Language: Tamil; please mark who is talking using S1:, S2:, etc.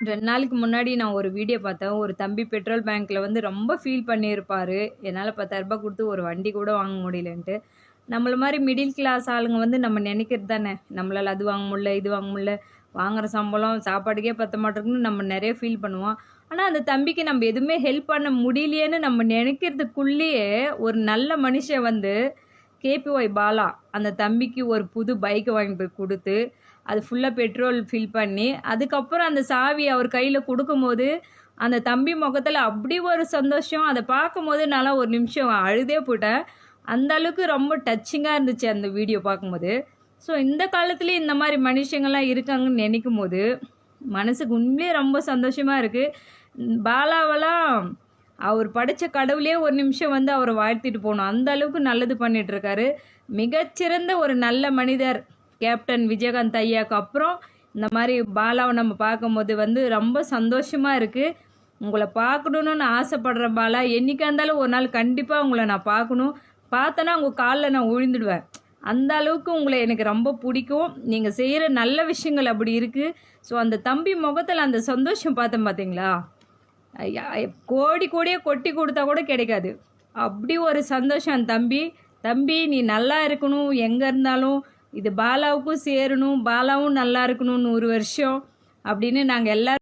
S1: 2 நாளைக்கு முன்னாடி நான் ஒரு வீடியோ பார்த்தேன். ஒரு தம்பி பெட்ரோல் பேங்க்ல வந்து ரொம்ப ஃபீல் பண்ணியிருப்பாரு. என்னால ரூ. 10,000 குடுத்து ஒரு வண்டி கூட வாங்க முடியலன்ட்டு. நம்மள மாரி மிடில் கிளாஸ் ஆளுங்க வந்து நம்ம நெனைக்கிறது தானே. நம்மளால அது வாங்க முடில இது வாங்க முடில, வாங்குற சம்பளம் சாப்பாட்டுக்கே பத்த மாட்டேங்குதுன்னு நம்ம நெறைய ஃபீல் பண்ணுவோம். ஆனா, அந்த தம்பிக்கு நம்ம எதுவுமே ஹெல்ப் பண்ண முடியலையேன்னு நம்ம நினைக்கிறதுக்குள்ளேயே ஒரு நல்ல மனுஷன் வந்து கேபிஒய் பாலா அந்த தம்பிக்கு ஒரு புது பைக் வாங்கி போய் குடுத்து, அது ஃபுல்லாக பெட்ரோல் ஃபில் பண்ணி, அதுக்கப்புறம் அந்த சாவி அவர் கையில் கொடுக்கும்போது அந்த தம்பி முகத்தில் அப்படி ஒரு சந்தோஷம். அதை பார்க்கும்போது நான்லாம் ஒரு நிமிஷம் அழுதே போட்டேன் அந்த அளவுக்கு ரொம்ப டச்சிங்காக இருந்துச்சு அந்த வீடியோ பார்க்கும்போது. ஸோ இந்த காலத்துலேயும் இந்த மாதிரி மனுஷங்கள்லாம் இருக்காங்கன்னு நினைக்கும் போது மனசுக்கு உண்மையிலே ரொம்ப சந்தோஷமாக இருக்குது பாலாவெல்லாம் அவர் படைச்ச கடவுளே ஒரு நிமிஷம் வந்து அவரை வாழ்த்திட்டு போகணும். அந்த அளவுக்கு நல்லது பண்ணிகிட்ருக்காரு மிகச்சிறந்த ஒரு நல்ல மனிதர். கேப்டன் விஜயகாந்த் ஐயாக்கு அப்புறம், இந்த மாதிரி பாலாவை நம்ம பார்க்கும்போது வந்து ரொம்ப சந்தோஷமாக இருக்குது உங்களை பார்க்கணுன்னு ஆசைப்படுற பாலா. என்றைக்கா இருந்தாலும் ஒரு நாள் கண்டிப்பாக உங்களை நான் பார்க்கணும். பார்த்தேன்னா உங்கள் காலில் நான் விழுந்துடுவேன். அந்த அளவுக்கு உங்களை எனக்கு ரொம்ப பிடிக்கும் நீங்கள் செய்கிற நல்ல விஷயங்கள் அப்படி இருக்குது ஸோ அந்த தம்பி முகத்தில் அந்த சந்தோஷம் பார்த்தேன் பார்த்தீங்களா? கோடி கோடியே கொட்டி கொடுத்தா கூட கிடைக்காது. அப்படி ஒரு சந்தோஷம் தம்பி. தம்பி நீ நல்லா இருக்கணும். எங்கே இருந்தாலும் இது பாலாவுக்கும் சேரணும். பாலாவும் நல்லா இருக்கணும் நூறு வருஷம் அப்படின்னு நாங்கள் எல்லாரும்